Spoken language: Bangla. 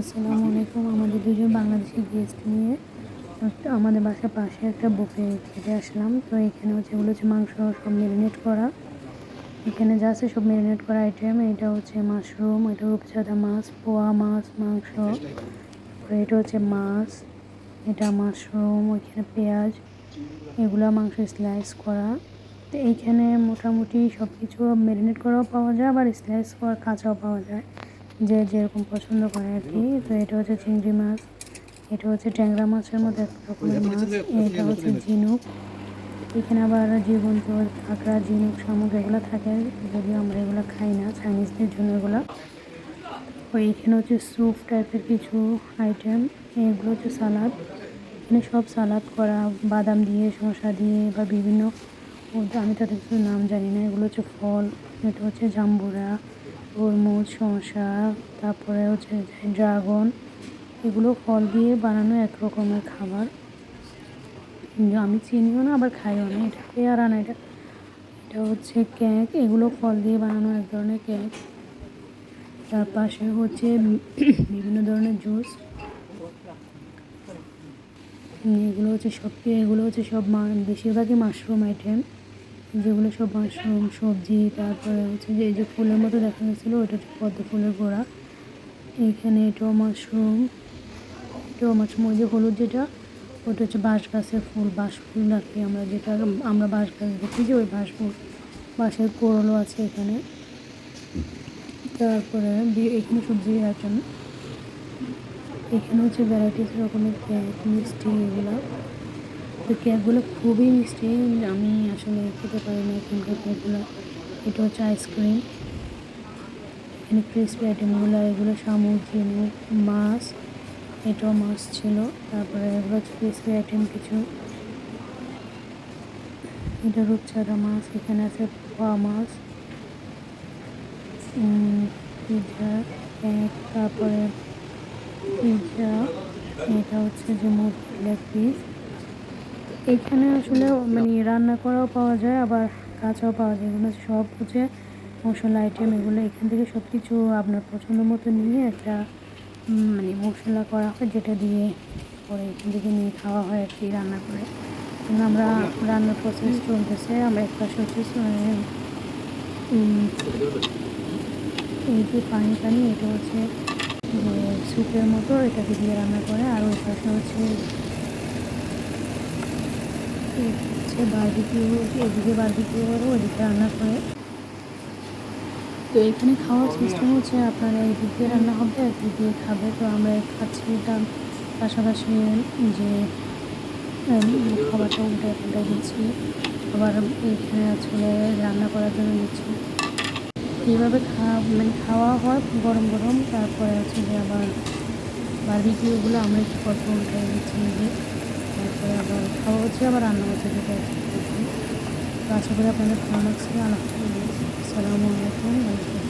আসসালামু আলাইকুম। আমাদের দুজন বাংলাদেশি গেস্ট নিয়ে আমাদের বাসার পাশে একটা বুফে খেতে আসলাম। তো এখানে হচ্ছে এগুলো হচ্ছে মাংস সব ম্যারিনেট করা। এখানে যা আছে সব ম্যারিনেট করা আইটেম এটা হচ্ছে মাশরুম এটা রূপচাঁদা মাছ, পোয়া মাছ, মাংস। এটা হচ্ছে মাছ, এটা মাশরুম ওইখানে পেঁয়াজ, এগুলো মাংস স্লাইস করা। তো এইখানে মোটামুটি সব কিছু ম্যারিনেট করাও পাওয়া যায়, আবার স্লাইস করা, কাঁচাও পাওয়া যায়। যে যেরকম পছন্দ করে আর কি। তো এটা হচ্ছে চিংড়ি মাছ এটা হচ্ছে ট্যাংরা মাছের মধ্যে এক রকমের মাছ এটা হচ্ছে ঝিনুক। এখানে আবার জীবন্ত কাঁকড়া ঝিনুক শামুক এগুলো থাকে যদিও আমরা এগুলো খাই না চাইনিজদের জন্য এগুলো। তো এখানে হচ্ছে স্যুপ টাইপের কিছু আইটেম এগুলো হচ্ছে সালাদ। এখানে সব সালাদ করা বাদাম দিয়ে শসা দিয়ে বা বিভিন্ন আমি তাদের কিছু নাম জানি না এগুলো হচ্ছে ফল এটা হচ্ছে জাম্বুরা। তরমুজ, শসা, তারপরে হচ্ছে ড্রাগন, এগুলো ফল দিয়ে বানানো এক রকমের খাবার। আমি চিনিও না, আবার খাইও না। এটা পেয়ারা না, এটা এটা হচ্ছে কেক। এগুলো ফল দিয়ে বানানো এক ধরনের কেক। তার পাশে হচ্ছে বিভিন্ন ধরনের জুস। এগুলো হচ্ছে সব এগুলো হচ্ছে সব বেশিরভাগই মাশরুম আইটেম। যেগুলো সব মাশরুম সবজি, তারপরে হচ্ছে যে এই যে ফুলের মতো দেখা গেছিল ওটা হচ্ছে পদ্ম ফুলের গোড়া। এইখানে এটাও মাশরুম এটাও মাশরুম, ওই যে হলুদ যেটা, ওটা হচ্ছে বাঁশ গাছের ফুল বাঁশ ফুল রাখি আমরা যেটা, আমরা বাঁশ গাছ দেখি যে ওই বাঁশ ফুল বাঁশের কোরলও আছে এখানে। তারপরে এখানে সবজি আইটেম এখানে হচ্ছে ভ্যারাইটিস রকমের মিষ্টি, এগুলো। তো কেকগুলো খুবই মিষ্টি, আমি আসলে খেতে পারি না এখানকার কেকগুলো এটা হচ্ছে আইসক্রিম এখানে ক্রিসপি আইটেমগুলো এগুলো শামুক মাছ। এটাও মাছ ছিল। তারপরে এগুলো হচ্ছে ক্রিসপি আইটেম কিছু। এটা রূপচাঁদা মাছ, এখানে আছে পোয়া মাছ। পিৎজা কেক তারপরে পিৎজা এটা হচ্ছে যে মুরগির লেগ পিস এখানে আসলে মানে রান্না করাও পাওয়া যায়, আবার কাঁচাও পাওয়া যায়। এগুলো সব হচ্ছে মশলা আইটেম এগুলো। এখান থেকে সব কিছু আপনার পছন্দ মতো নিয়ে একটা মানে মশলা করা হয়, যেটা দিয়ে পরে এখান থেকে নিয়ে খাওয়া হয় আর কি রান্না করে। আমরা রান্নার প্রসেস চলতেছে। আমরা এক পাশে হচ্ছে এই যে পানি পানি এটা হচ্ছে স্যুপের মতো এটাকে দিয়ে রান্না করে। আর ওই পাশে হচ্ছে হচ্ছে বারবিকিউ এদিকে বারবিকিউ করে ওদিকে রান্না করে তো এখানে খাওয়ার সিস্টেম হচ্ছে আপনারা এদিক রান্না হবে একদিক দিয়ে খাবে। তো আমরা খাচ্ছি তার পাশাপাশি যে খাবারটা উল্টে পাল্টে দিচ্ছি। আবার এখানে আসলে রান্না করার জন্য দিচ্ছি। এইভাবে খাওয়া মানে খাওয়া হয় গরম গরম, তারপরে হচ্ছে যে আবার বারবিকিউগুলো আমরা একটু কত উল্টে দিচ্ছি। খাওয়া হচ্ছে আবার রান্না হচ্ছে। তো আশা করি আপনাদের ভালো লাগছে আল্লাহ সালামু আলাইকুম।